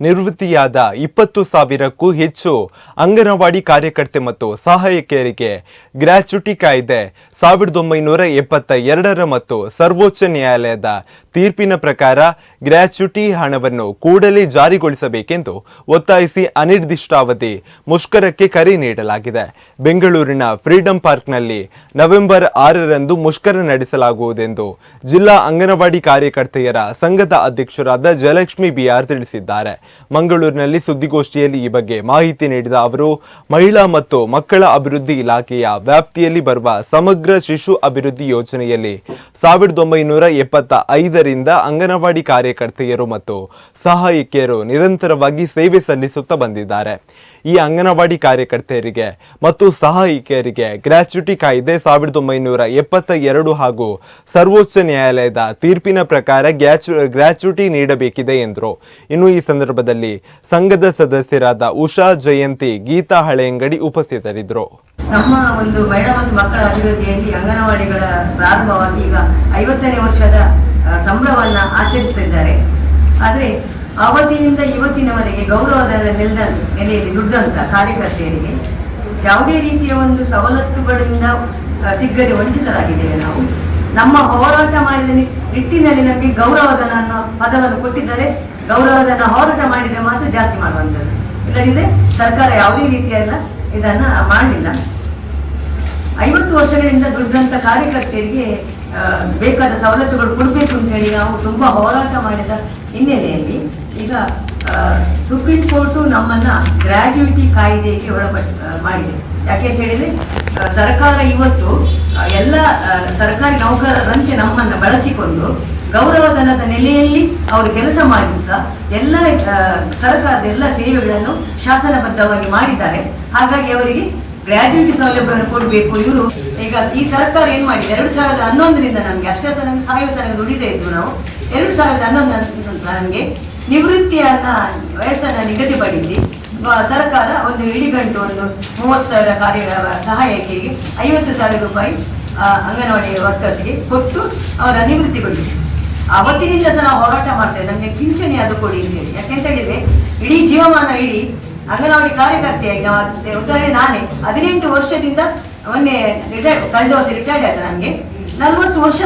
ನಿವೃತ್ತಿಯಾದ ಇಪ್ಪತ್ತು ಸಾವಿರಕ್ಕೂ ಹೆಚ್ಚು ಅಂಗನವಾಡಿ ಕಾರ್ಯಕರ್ತೆ ಮತ್ತು ಸಹಾಯಕಿಯರಿಗೆ ಗ್ರಾಚ್ಯುಟಿ ಕಾಯ್ದೆ ಸಾವಿರದ ಒಂಬೈನೂರ ಎಪ್ಪತ್ತ ಎರಡರ ಮತ್ತು ಸರ್ವೋಚ್ಚ ನ್ಯಾಯಾಲಯದ ತೀರ್ಪಿನ ಪ್ರಕಾರ ಗ್ರ್ಯಾಚುಟಿ ಹಣವನ್ನು ಕೂಡಲೇ ಜಾರಿಗೊಳಿಸಬೇಕೆಂದು ಒತ್ತಾಯಿಸಿ ಅನಿರ್ದಿಷ್ಟಾವಧಿ ಮುಷ್ಕರಕ್ಕೆ ಕರೆ ನೀಡಲಾಗಿದೆ. ಬೆಂಗಳೂರಿನ ಫ್ರೀಡಂ ಪಾರ್ಕ್ನಲ್ಲಿ ನವೆಂಬರ್ ಆರರಂದು ಮುಷ್ಕರ ನಡೆಸಲಾಗುವುದೆಂದು ಜಿಲ್ಲಾ ಅಂಗನವಾಡಿ ಕಾರ್ಯಕರ್ತೆಯರ ಸಂಘದ ಅಧ್ಯಕ್ಷರಾದ ಜಯಲಕ್ಷ್ಮಿ ಬಿಆರ್ ತಿಳಿಸಿದ್ದಾರೆ. ಮಂಗಳೂರಿನಲ್ಲಿ ಸುದ್ದಿಗೋಷ್ಠಿಯಲ್ಲಿ ಈ ಬಗ್ಗೆ ಮಾಹಿತಿ ನೀಡಿದ ಅವರು, ಮಹಿಳಾ ಮತ್ತು ಮಕ್ಕಳ ಅಭಿವೃದ್ಧಿ ಇಲಾಖೆಯ ವ್ಯಾಪ್ತಿಯಲ್ಲಿ ಬರುವ ಸಮಗ್ರ ಶಿಶು ಅಭಿವೃದ್ಧಿ ಯೋಜನೆಯಲ್ಲಿ ಸಾವಿರದ ಒಂಬೈನೂರ ಎಪ್ಪತ್ತ ಐದರಿಂದ ಅಂಗನವಾಡಿ ಕಾರ್ಯಕರ್ತೆಯರು ಮತ್ತು ಸಹಾಯಕಿಯರು ನಿರಂತರವಾಗಿ ಸೇವೆ ಸಲ್ಲಿಸುತ್ತಾ ಬಂದಿದ್ದಾರೆ. ಈ ಅಂಗನವಾಡಿ ಕಾರ್ಯಕರ್ತೆಯರಿಗೆ ಮತ್ತು ಸಹಾಯಕಿಯರಿಗೆ ಗ್ರಾಚ್ಯುಟಿ ಕಾಯ್ದೆ ಸಾವಿರದ ಒಂಬೈನೂರ ಎಪ್ಪತ್ತ ಎರಡು ಹಾಗೂ ಸರ್ವೋಚ್ಚ ನ್ಯಾಯಾಲಯದ ತೀರ್ಪಿನ ಪ್ರಕಾರ ಗ್ಯಾಚು ಗ್ರ್ಯಾಚ್ಯುಟಿ ನೀಡಬೇಕಿದೆ ಎಂದರು. ಇನ್ನು ಈ ಸಂದರ್ಭದಲ್ಲಿ ಸಂಘದ ಸದಸ್ಯರಾದ ಉಷಾ ಜಯಂತಿ ಗೀತಾ ಹಳೆಯಂಗಡಿ ಉಪಸ್ಥಿತರಿದ್ದರು. ನಮ್ಮ ಒಂದು ಮಹಿಳಾ ಮತ್ತು ಮಕ್ಕಳ ಅಭಿವೃದ್ಧಿಯಲ್ಲಿ ಅಂಗನವಾಡಿಗಳ ಪ್ರಾರಂಭವಾಗಿ ಈಗ ಐವತ್ತನೇ ವರ್ಷದ ಸಂಭ್ರಮವನ್ನ ಆಚರಿಸುತ್ತಿದ್ದಾರೆ ಆದ್ರೆ ಆದರೆ ಅವತ್ತಿನಿಂದ ಇವತ್ತಿನವರೆಗೆ ಗೌರವದ ನೆಲದ ನೆಲೆಯಲ್ಲಿ ದುಡ್ಡಂತ ಕಾರ್ಯಕರ್ತೆಯರಿಗೆ ಯಾವುದೇ ರೀತಿಯ ಒಂದು ಸವಲತ್ತುಗಳಿಂದ ಸಿಗದೆ ವಂಚಿತರಾಗಿದ್ದೇವೆ ನಾವು. ನಮ್ಮ ಹೋರಾಟ ಮಾಡಿದ ನಿಟ್ಟಿನಲ್ಲಿ ನಮಗೆ ಗೌರವಧನ ಅನ್ನೋ ಪದವನ್ನು ಕೊಟ್ಟಿದ್ದಾರೆ. ಗೌರವಧನ ಹೋರಾಟ ಮಾಡಿದ್ರೆ ಮಾತ್ರ ಜಾಸ್ತಿ ಮಾಡುವಂಥದ್ದು. ಇಲ್ಲದಿದ್ರೆ ಸರ್ಕಾರ ಯಾವುದೇ ರೀತಿಯಲ್ಲ ಇದನ್ನ ಮಾಡಲಿಲ್ಲ. ಐವತ್ತು ವರ್ಷಗಳಿಂದ ದುಡಿದಂತ ಕಾರ್ಯಕರ್ತೆಯರಿಗೆ ಆ, ಬೇಕಾದ ಸವಲತ್ತುಗಳು ಕೊಡಬೇಕು ಅಂತ ಹೇಳಿ ನಾವು ತುಂಬಾ ಹೋರಾಟ ಮಾಡಿದ ಹಿನ್ನೆಲೆಯಲ್ಲಿ ಈಗ ಸುಪ್ರೀಂ ಕೋರ್ಟು ನಮ್ಮನ್ನ ಗ್ರಾಜ್ಯುಯಿಟಿ ಕಾಯ್ದೆಗೆ ಒಳಪಟ್ಟು ಮಾಡಿದೆ. ಯಾಕೆ ಅಂತ ಹೇಳಿದ್ರೆ ಸರ್ಕಾರ ಇವತ್ತು ಎಲ್ಲ ಸರ್ಕಾರಿ ನೌಕರರಂತೆ ನಮ್ಮನ್ನ ಬಳಸಿಕೊಂಡು ಗೌರವಧನದ ನೆಲೆಯಲ್ಲಿ ಅವರು ಕೆಲಸ ಮಾಡಿ ಸಹ ಎಲ್ಲ ಸರ್ಕಾರದ ಎಲ್ಲ ಸೇವೆಗಳನ್ನು ಶಾಸನಬದ್ಧವಾಗಿ ಮಾಡಿದ್ದಾರೆ. ಹಾಗಾಗಿ ಅವರಿಗೆ ಗ್ರಾಜ್ಯುಟಿ ಸೌಲಭ್ಯವನ್ನು ಕೊಡಬೇಕು. ಇವರು ಈಗ ಈ ಸರ್ಕಾರ ಏನ್ ಮಾಡಿದೆ? ಎರಡು ಸಾವಿರದ ಹನ್ನೊಂದರಿಂದ ನಮಗೆ ಅಷ್ಟೇ ತನಕ ಸಾವಿರ ತನಕ ದುಡಿದೇ ಇದ್ವು ನಾವು. ಎರಡು ಸಾವಿರದ ಹನ್ನೊಂದು ನಮಗೆ ನಿವೃತ್ತಿಯನ್ನ ವಯಸ್ಸನ್ನ ನಿಗದಿಪಡಿಸಿ ಸರ್ಕಾರ ಒಂದು ಇಡಿಗಂಟು, ಒಂದು ಮೂವತ್ತು ಸಾವಿರ ಕಾರ್ಯ ಸಹಾಯಕಿಯರಿಗೆ ಐವತ್ತು ಸಾವಿರ ರೂಪಾಯಿ ಅಂಗನವಾಡಿ ವರ್ಕರ್ಸ್ಗೆ ಕೊಟ್ಟು ಅವರ ನಿವೃತ್ತಿಗೊಳಿಸಿ. ಅವತ್ತಿನಿಂದ ಸಹ ನಾವು ಹೋರಾಟ ಮಾಡ್ತೇವೆ. ನಮಗೆ ಪಿಂಚಣಿ ಅದು ಕೊಡಿ ಅಂತೇಳಿ ಯಾಕೆಂತ ಹೇಳಿದ್ರೆ, ಇಡೀ ಜೀವಮಾನ, ಇಡೀ ಅಂಗನವಾಡಿ ಕಾರ್ಯಕರ್ತೆಯಾಗಿ ನಾವು ಉದಾಹರಣೆ ನಾನೇ. ಹದಿನೆಂಟು ವರ್ಷದಿಂದ ಮೊನ್ನೆ ರಿಟೈರ್ಡ್ ಕಳೆದ ವರ್ಷ ರಿಟೈರ್ಡ್ ಆಯ್ತು ನಮಗೆ. ನಲ್ವತ್ತು ವರ್ಷ